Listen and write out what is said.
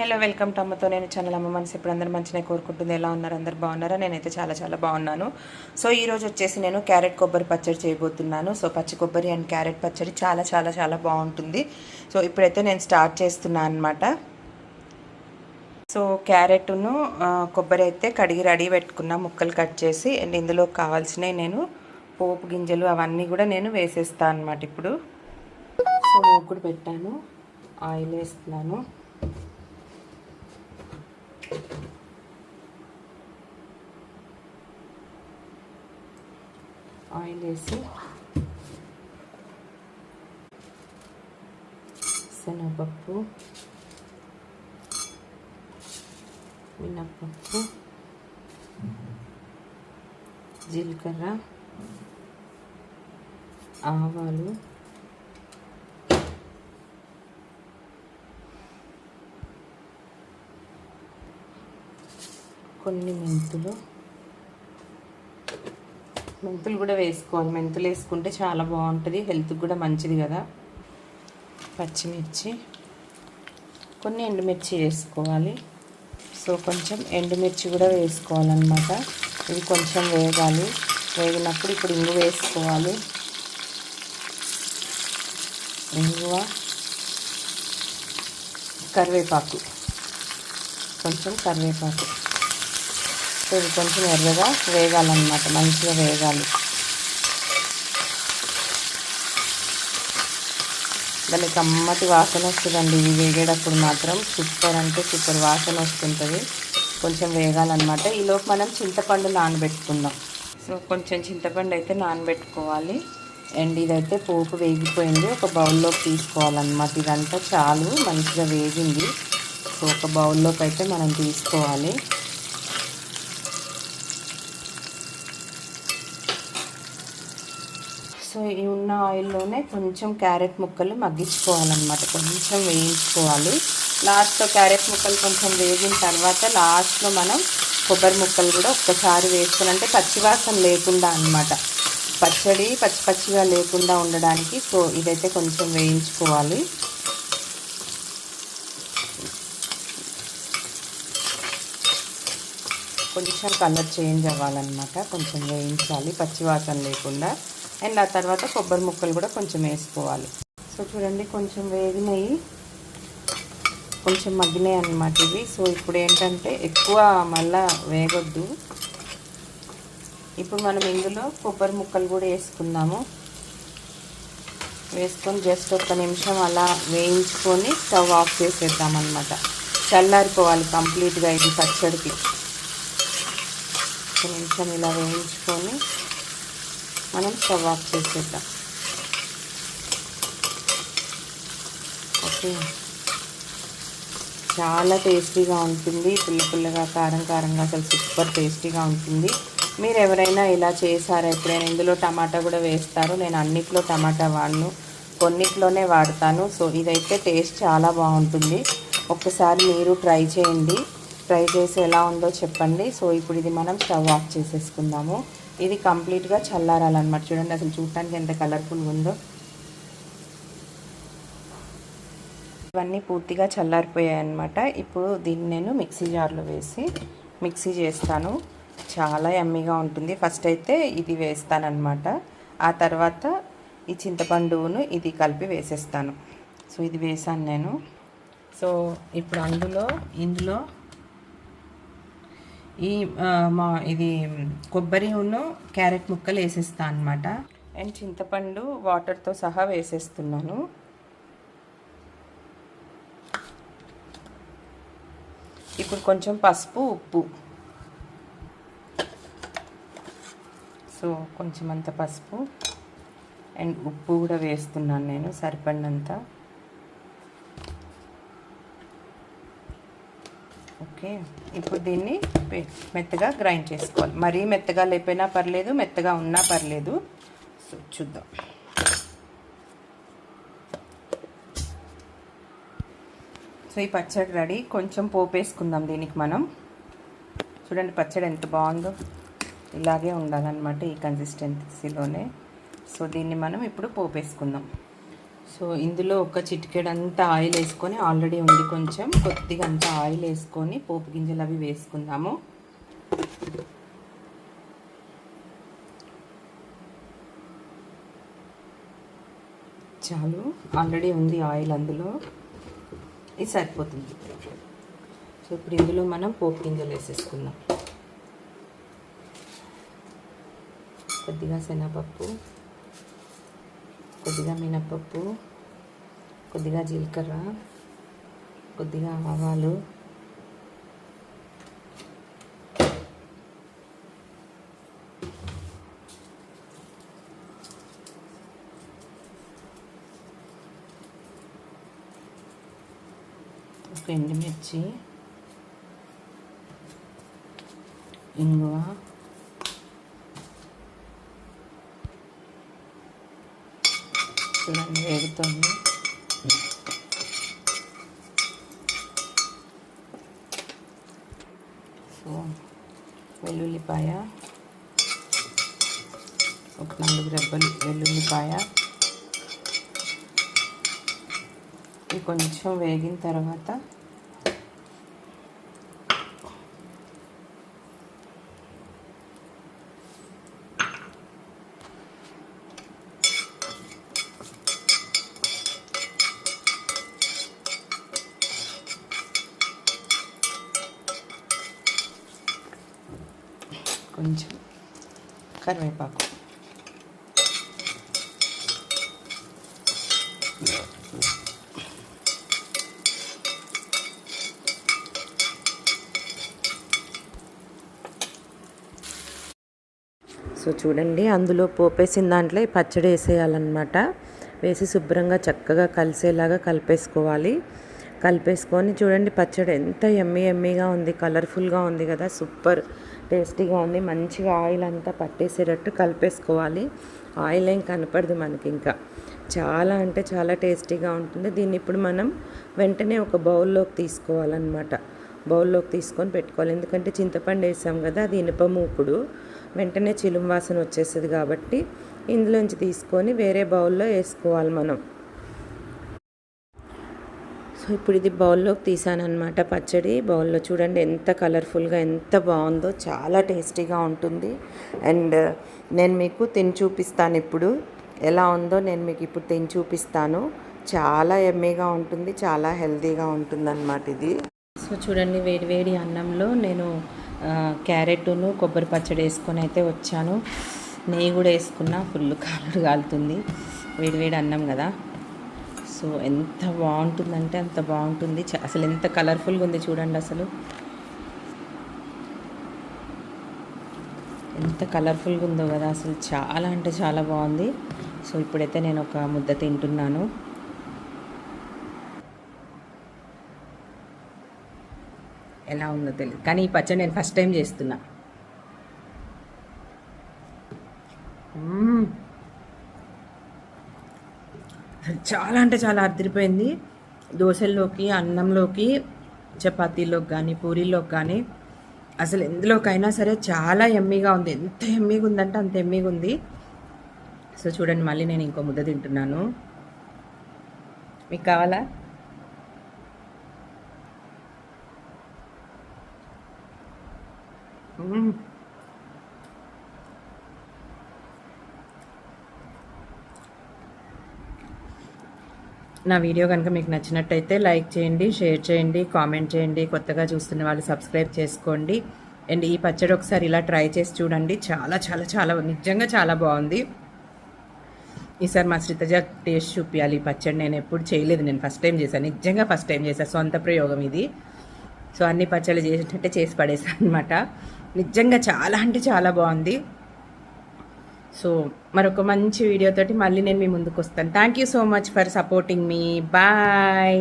Hello welcome to అమ్మతో నేను channel. అమ్మ మనసు ఇప్పుడు అందరూ మంచిగా కోరుకుంటుంది. ఎలా ఉన్నారు? అందరు బాగున్నారా? నేనైతే చాలా చాలా బాగున్నాను. సో ఈరోజు వచ్చేసి నేను క్యారెట్ కొబ్బరి పచ్చడి చేయబోతున్నాను. సో పచ్చి కొబ్బరి అండ్ క్యారెట్ పచ్చడి చాలా చాలా చాలా బాగుంటుంది. సో ఇప్పుడైతే నేను స్టార్ట్ చేస్తున్నాను అనమాట సో క్యారెట్ను కొబ్బరి అయితే కడిగి రెడీ పెట్టుకున్న ముక్కలు కట్ చేసి అండ్ ఇందులో కావాల్సినవి నేను పోపు గింజలు అవన్నీ కూడా నేను వేసేస్తాను అనమాట ఇప్పుడు. సో మూకుడు పెట్టాను. ఆయిల్ వేస్తున్నాను. ఆయిల్ వేసి శనగపప్పు మినప్పప్పు జీలకర్ర ఆవాలు కొన్ని మెంతులు మెంతులు కూడా వేసుకోవాలి. మెంతులు వేసుకుంటే చాలా బాగుంటుంది. హెల్త్కి కూడా మంచిది కదా. పచ్చిమిర్చి. కొన్ని ఎండుమిర్చి వేసుకోవాలి. సో కొంచెం ఎండుమిర్చి కూడా వేసుకోవాలన్నమాట. ఇది కొంచెం వేగాలి. వేగినప్పుడు ఇప్పుడు ఇంగు వేసుకోవాలి. ఇంగువ. కరివేపాకు. కొంచెం కరివేపాకు. సో ఇది కొంచెం ఎర్రగా వేగాలన్నమాట మంచిగా వేగాలి. దాని కమ్మటి వాసన వస్తుందండి ఇవి వేగేటప్పుడు మాత్రం సూపర్ అంటే సూపర్ వాసన వస్తుంటుంది. కొంచెం వేగాలన్నమాట. ఈలోపు మనం చింతపండు నానబెట్టుకుందాం. సో కొంచెం చింతపండు అయితే నానబెట్టుకోవాలి. అండ్ ఇదైతే పోపు వేగిపోయింది. ఒక బౌల్లోకి తీసుకోవాలన్నమాట. ఇదంతా చాలు మంచిగా వేగింది. సో ఒక బౌల్లోకి అయితే మనం తీసుకోవాలి. సో ఈ ఉన్న ఆయిల్లోనే కొంచెం క్యారెట్ ముక్కలు మగ్గించుకోవాలన్నమాట. కొంచెం వేయించుకోవాలి. లాస్ట్లో క్యారెట్ ముక్కలు కొంచెం వేగిన తర్వాత లాస్ట్లో మనం కొబ్బరి ముక్కలు కూడా ఒక్కసారి వేసుకోవాలంటే పచ్చివాసన లేకుండా అనమాట పచ్చడి పచ్చి పచ్చిగా లేకుండా ఉండడానికి సో ఇదైతే కొంచెం వేయించుకోవాలి. కొంచెం కలర్ చేంజ్ అవ్వాలన్నమాట. కొంచెం వేయించాలి. పచ్చివాసన లేకుండా. అండ్ ఆ తర్వాత కొబ్బరి ముక్కలు కూడా కొంచెం వేసుకోవాలి. సో చూడండి కొంచెం వేగినాయి కొంచెం మగ్గినాయి అన్నమాట ఇవి. సో ఇప్పుడు ఏంటంటే ఎక్కువ మళ్ళా వేగొద్దు. ఇప్పుడు మనం ఇందులో కొబ్బరి ముక్కలు కూడా వేసుకుందాము. వేసుకొని జస్ట్ ఒక నిమిషం అలా వేయించుకొని స్టవ్ ఆఫ్ చేసేద్దాం అనమాట చల్లారిపోవాలి కంప్లీట్గా ఇది పచ్చడికి. ఒక నిమిషం ఇలా వేయించుకొని మనం స్టవ్ ఆఫ్ చేసేద్దాం. ఓకే. చాలా టేస్టీగా ఉంటుంది. పుల్ల పుల్లగా కారం కారంగా అసలు సూపర్ టేస్టీగా ఉంటుంది. మీరు ఎవరైనా ఇలా చేశారా? ఎప్పుడైనా ఇందులో టమాటా కూడా వేస్తారు. నేను అన్నిట్లో టమాటా వాడను. కొన్నిట్లోనే వాడతాను. సో ఇదైతే టేస్ట్ చాలా బాగుంటుంది. ఒక్కసారి మీరు ట్రై చేయండి. ట్రై చేసి ఎలా ఉందో చెప్పండి. సో ఇప్పుడు ఇది మనం స్టవ్ ఆఫ్ చేసేసుకుందాము. ఇది కంప్లీట్గా చల్లారాలన్నమాట. చూడండి అసలు చూడటానికి ఎంత కలర్ఫుల్గా ఉందో. ఇవన్నీ పూర్తిగా చల్లారిపోయాయి అన్నమాట ఇప్పుడు దీన్ని నేను మిక్సీ జార్లో వేసి మిక్సీ చేస్తాను. చాలా ఎమ్మీగా ఉంటుంది. ఫస్ట్ అయితే ఇది వేస్తానమాట ఆ తర్వాత ఈ చింతపండును ఇది కలిపి వేసేస్తాను. సో ఇది వేసాను నేను. సో ఇప్పుడు అందులో ఇందులో ఈ మా ఇది కొబ్బరి ఉన్న క్యారెట్ ముక్కలు వేసేస్తాను అనమాట అండ్ చింతపండు వాటర్తో సహా వేసేస్తున్నాను. ఇప్పుడు కొంచెం పసుపు ఉప్పు. సో కొంచెం అంత పసుపు. అండ్ ఉప్పు కూడా వేస్తున్నాను నేను సరిపడినంత. ఓకే ఇప్పుడు దీన్ని మెత్తగా గ్రైండ్ చేసుకోవాలి. మరీ మెత్తగా లేకపోయినా పర్లేదు మెత్తగా ఉన్నా పర్లేదు. సో చూద్దాం. సో ఈ పచ్చడి రెడీ. కొంచెం పోపు వేసుకుందాం దీనికి మనం. చూడండి పచ్చడి ఎంత బాగుందో. ఇలాగే ఉండాలన్నమాట ఈ కన్సిస్టెన్సీలోనే సో దీన్ని మనం ఇప్పుడు పోపేసుకుందాం సో ఇందులో ఒక చిటికెడంతా ఆయిల్ వేసుకొని ఆల్రెడీ ఉంది కొంచెం. కొద్దిగా అంతా ఆయిల్ వేసుకొని పోపు గింజలు అవి వేసుకుందాము. చాలు. ఆల్రెడీ ఉంది ఆయిల్ అందులో. ఇది సరిపోతుంది. సో ఇప్పుడు ఇందులో మనం పోపు గింజలు వేసేసుకుందాం. కొద్దిగా శనగపప్పు. కొద్దిగా మినపప్పు కొద్దిగా జీలకర్ర కొద్దిగా ఆవాలు ఒక ఎండుమిర్చి ఇంగువ చూడండి వేగుతుంది సో వెల్లుల్లిపాయ. ఒక నాలుగు రెబ్బలు వెల్లుల్లిపాయ. ఇవి కొంచెం వేగిన తర్వాత కొంచెం కరివేపాకు. సో చూడండి అందులో పోపేసిన దాంట్లో ఈ పచ్చడి వేసేయాలన్నమాట. వేసి శుభ్రంగా చక్కగా కలిసేలాగా కలిపేసుకోవాలి. కలిపేసుకొని చూడండి పచ్చడి ఎంత ఎమ్మీ ఎమ్మీగా ఉంది కలర్ఫుల్గా ఉంది కదా సూపర్. టేస్టీగా ఉంది. మంచిగా ఆయిల్ అంతా పట్టేసేటట్టు కలిపేసుకోవాలి. ఆయిల్ ఏం కనపడదు మనకి ఇంకా. చాలా అంటే చాలా టేస్టీగా ఉంటుంది. దీన్ని ఇప్పుడు మనం వెంటనే ఒక బౌల్లోకి తీసుకోవాలన్నమాట. బౌల్లోకి తీసుకొని పెట్టుకోవాలి. ఎందుకంటే చింతపండు వేసాం కదా అది ఇనుప మూకుడు. వెంటనే చిలుం వాసన వచ్చేస్తుంది కాబట్టి ఇందులోంచి తీసుకొని వేరే బౌల్లో వేసుకోవాలి మనం. సో ఇప్పుడు ఇది బౌల్లోకి అనమాట పచ్చడి. బౌల్లో చూడండి ఎంత కలర్ఫుల్గా ఎంత బాగుందో చాలా టేస్టీగా ఉంటుంది. అండ్ నేను మీకు తిని చూపిస్తాను ఇప్పుడు. ఎలా ఉందో నేను మీకు ఇప్పుడు తిని చూపిస్తాను. చాలా ఎమ్మీగా ఉంటుంది చాలా హెల్తీగా ఉంటుందన్నమాట ఇది. సో చూడండి వేడి వేడి అన్నంలో నేను క్యారెట్ను కొబ్బరి పచ్చడి వేసుకొని అయితే వచ్చాను. నెయ్యి కూడా వేసుకున్నా ఫుల్ కాలుడు కాలుతుంది. వేడి వేడి అన్నం కదా. సో ఎంత బాగుంటుందంటే అంత బాగుంటుంది. అసలు ఎంత కలర్ఫుల్గా ఉంది చూడండి అసలు. ఎంత కలర్ఫుల్గా ఉందో కదా అసలు. చాలా అంటే చాలా బాగుంది. సో ఇప్పుడైతే నేను ఒక ముద్ద తింటున్నాను. ఎలా ఉందో తెలియదు కానీ ఈ పచ్చడి నేను ఫస్ట్ టైం చేస్తున్నా మ్మ్. అసలు చాలా అంటే చాలా అదిరిపోయింది. దోశల్లోకి అన్నంలోకి చపాతీలోకి కానీ పూరీలోకి కానీ అసలు ఎందులోకైనా సరే చాలా ఎమ్మీగా ఉంది. ఎంత ఎమ్మీగా ఉందంటే అంత ఎమ్మీగా ఉంది సో చూడండి మళ్ళీ నేను ఇంకో ముద్ద తింటున్నాను. మీకు కావాలా? మ్మ్. నా వీడియో కనుక మీకు నచ్చినట్టయితే లైక్ చేయండి షేర్ చేయండి కామెంట్ చేయండి కొత్తగా చూస్తున్న వాళ్ళు సబ్స్క్రైబ్ చేసుకోండి. అండ్ ఈ పచ్చడి ఒకసారి ఇలా ట్రై చేసి చూడండి. చాలా చాలా చాలా నిజంగా చాలా బాగుంది. ఈసారి మా శ్రీతజ టేస్ట్ చూపించాలి ఈ పచ్చడి. నేను ఎప్పుడు చేయలేదు. నేను ఫస్ట్ టైం చేశాను. నిజంగా ఫస్ట్ టైం చేశాను. సొంత ప్రయోగం ఇది. సో అన్ని పచ్చళ్ళు చేసేటట్టే చేసి పడేసాను అనమాట నిజంగా చాలా అంటే చాలా బాగుంది. సో మరొక మంచి వీడియోతోటి మళ్ళీ నేను మీ ముందుకు వస్తాను. Thank you so much for supporting me bye